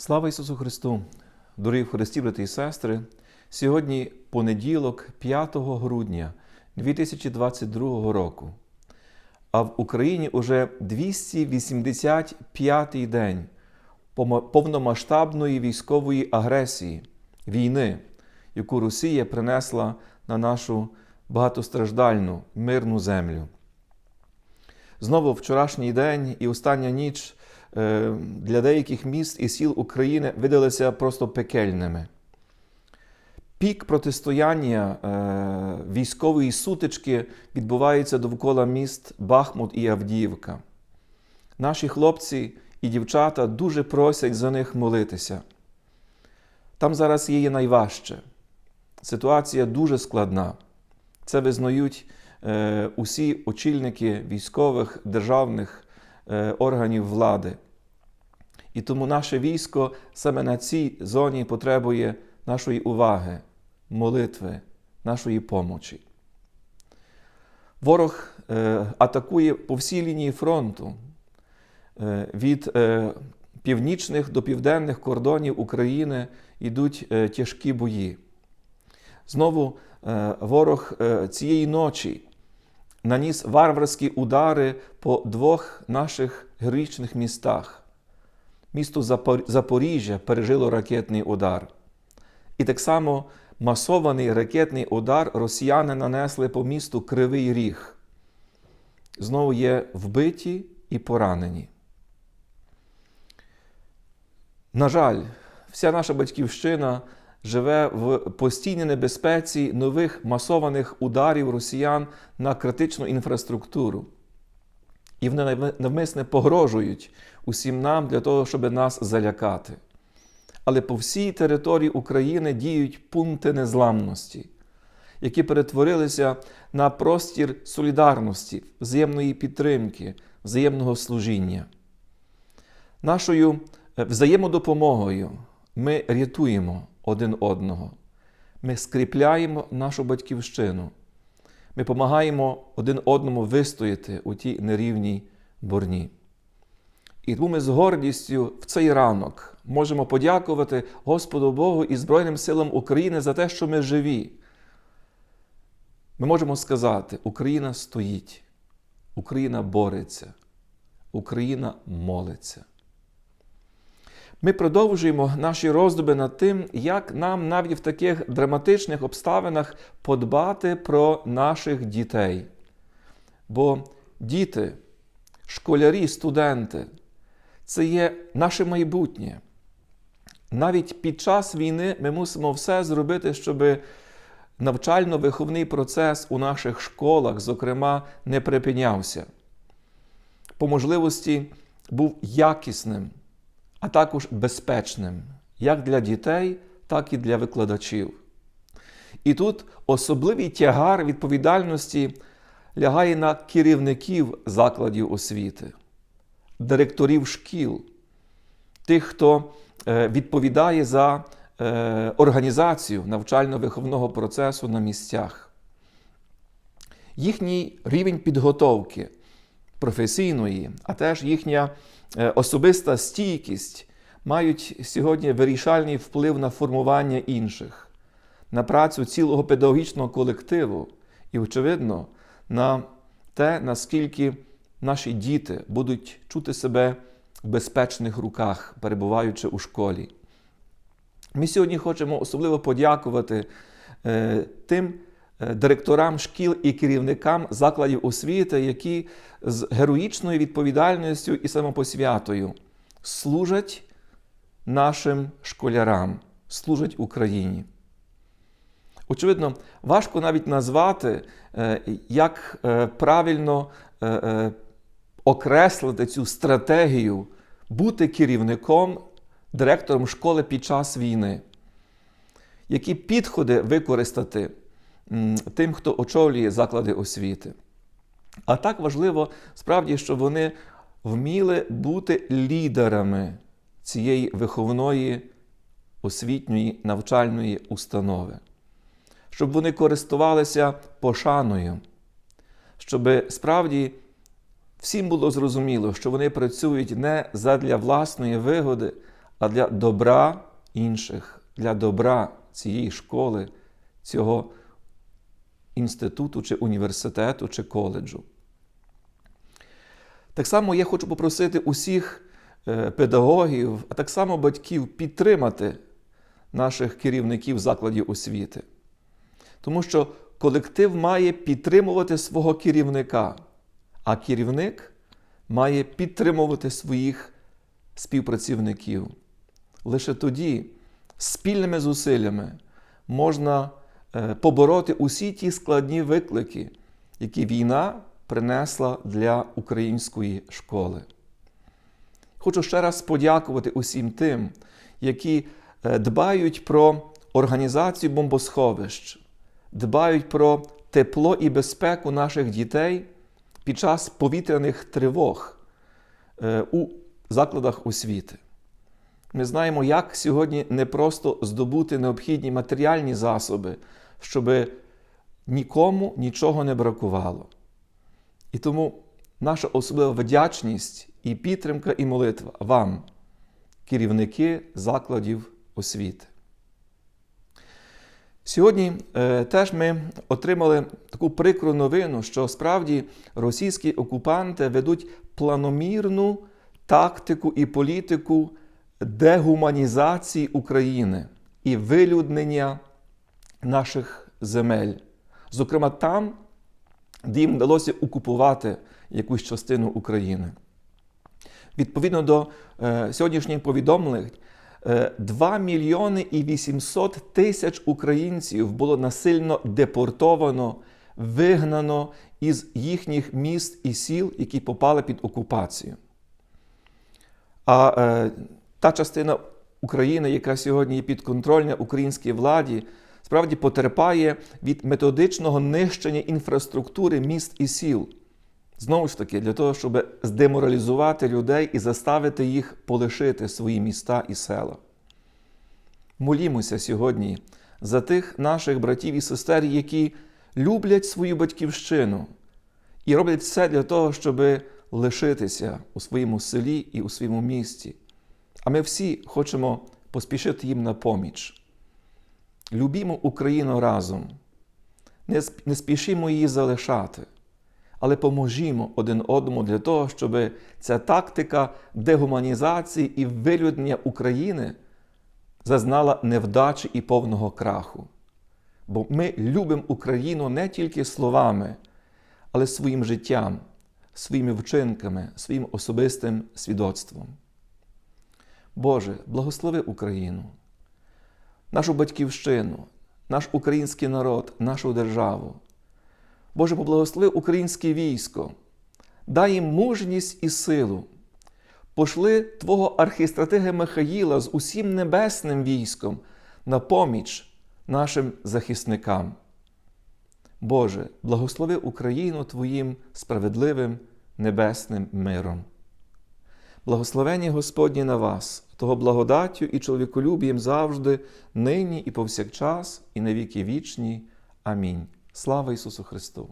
Слава Ісусу Христу! Дорогі в Христі, брати і сестри! Сьогодні понеділок, 5 грудня 2022 року. А в Україні уже 285-й день повномасштабної військової агресії, війни, яку Росія принесла на нашу багатостраждальну мирну землю. Знову вчорашній день і остання ніч для деяких міст і сіл України видалися просто пекельними. Пік протистояння е, військової сутички відбувається довкола міст Бахмут і Авдіївка. Наші хлопці і дівчата дуже просять за них молитися. Там зараз є найважче. Ситуація дуже складна. Це визнають е, усі очільники військових державних е, органів влади. І тому наше військо саме на цій зоні потребує нашої уваги, молитви, нашої помочі. Ворог е, атакує по всій лінії фронту Е, від е, північних до південних кордонів України йдуть тяжкі бої. Знову ворог цієї ночі наніс варварські удари по двох наших героїчних містах. Місто Запоріжжя пережило ракетний удар. І так само масований ракетний удар росіяни нанесли по місту Кривий Ріг. Знову є вбиті і поранені. На жаль, вся наша батьківщина живе в постійній небезпеці нових масованих ударів росіян на критичну інфраструктуру. І вони навмисне погрожують усім нам для того, щоб нас залякати. Але по всій території України діють пункти незламності, які перетворилися на простір солідарності, взаємної підтримки, взаємного служіння. Нашою е, взаємодопомогою ми рятуємо один одного, ми скріпляємо нашу батьківщину, ми допомагаємо один одному вистояти у тій нерівній борні. І тому ми з гордістю в цей ранок можемо подякувати Господу Богу і Збройним силам України за те, що ми живі. Ми можемо сказати: Україна стоїть, Україна бореться, Україна молиться. Ми продовжуємо наші роздуми над тим, як нам навіть в таких драматичних обставинах подбати про наших дітей. Бо діти, школярі, студенти це є наше майбутнє. Навіть під час війни ми мусимо все зробити, щоб навчально-виховний процес у наших школах, зокрема, не припинявся. По можливості був якісним, а також безпечним, як для дітей, так і для викладачів. І тут особливий тягар відповідальності лягає на керівників закладів освіти, директорів шкіл, тих, хто е, відповідає за е, організацію навчально-виховного процесу на місцях. Їхній рівень підготовки професійної, а теж їхня особиста стійкість мають сьогодні вирішальний вплив на формування інших, на працю цілого педагогічного колективу і, очевидно, на те, наскільки наші діти будуть чути себе в безпечних руках, перебуваючи у школі. Ми сьогодні хочемо особливо подякувати е, тим е, директорам шкіл і керівникам закладів освіти, які з героїчною відповідальністю і самопосвятою служать нашим школярам, служать Україні. Очевидно, важко навіть назвати, е, як е, правильно е, е, окреслити цю стратегію бути керівником, директором школи під час війни. Які підходи використати тим, хто очолює заклади освіти. А так важливо справді, щоб вони вміли бути лідерами цієї виховної освітньої навчальної установи, щоб вони користувалися пошаною, щоб справді всім було зрозуміло, що вони працюють не задля власної вигоди, а для добра інших, для добра цієї школи, цього інституту чи університету чи коледжу. Так само я хочу попросити усіх е, педагогів, а так само батьків підтримати наших керівників закладів освіти. Тому що колектив має підтримувати свого керівника, а керівник має підтримувати своїх співпрацівників. Лише тоді спільними зусиллями можна побороти усі ті складні виклики, які війна принесла для української школи. Хочу ще раз подякувати усім тим, які е, дбають про організацію бомбосховищ, дбають про тепло і безпеку наших дітей під час повітряних тривог е, у закладах освіти. Ми знаємо, як сьогодні не просто здобути необхідні матеріальні засоби, щоб нікому нічого не бракувало. І тому наша особлива вдячність і підтримка, і молитва вам, керівники закладів освіти. Сьогодні е, теж ми отримали таку прикру новину, що справді російські окупанти ведуть планомірну тактику і політику дегуманізації України і вилюднення наших земель. Зокрема, там, де їм вдалося окупувати якусь частину України. Відповідно до е, сьогоднішніх повідомлень, е, 2 мільйони і 800 тисяч українців було насильно депортовано, вигнано із їхніх міст і сіл, які попали під окупацію. А е, та частина України, яка сьогодні є підконтрольна українській владі, справді потерпає від методичного нищення інфраструктури міст і сіл. Знову ж таки, для того, щоб здеморалізувати людей і заставити їх полишити свої міста і села. Молімося сьогодні за тих наших братів і сестер, які люблять свою батьківщину і роблять все для того, щоб лишитися у своєму селі і у своєму місті. А ми всі хочемо поспішити їм на поміч. Любімо Україну разом, не, спішимо її залишати, але поможімо один одному для того, щоб ця тактика дегуманізації і вилюднення України зазнала невдачі і повного краху. Бо ми любимо Україну не тільки словами, але своїм життям, своїми вчинками, своїм особистим свідоцтвом. Боже, благослови Україну, нашу батьківщину, наш український народ, нашу державу. Боже, поблагослови українське військо, дай їм мужність і силу. Пошли Твого архістратига Михаїла з усім небесним військом на поміч нашим захисникам. Боже, благослови Україну Твоїм справедливим небесним миром. Благословення Господні на вас, того благодаттю і чоловіколюбієм завжди, нині і повсякчас, і на віки вічні. Амінь. Слава Ісусу Христу!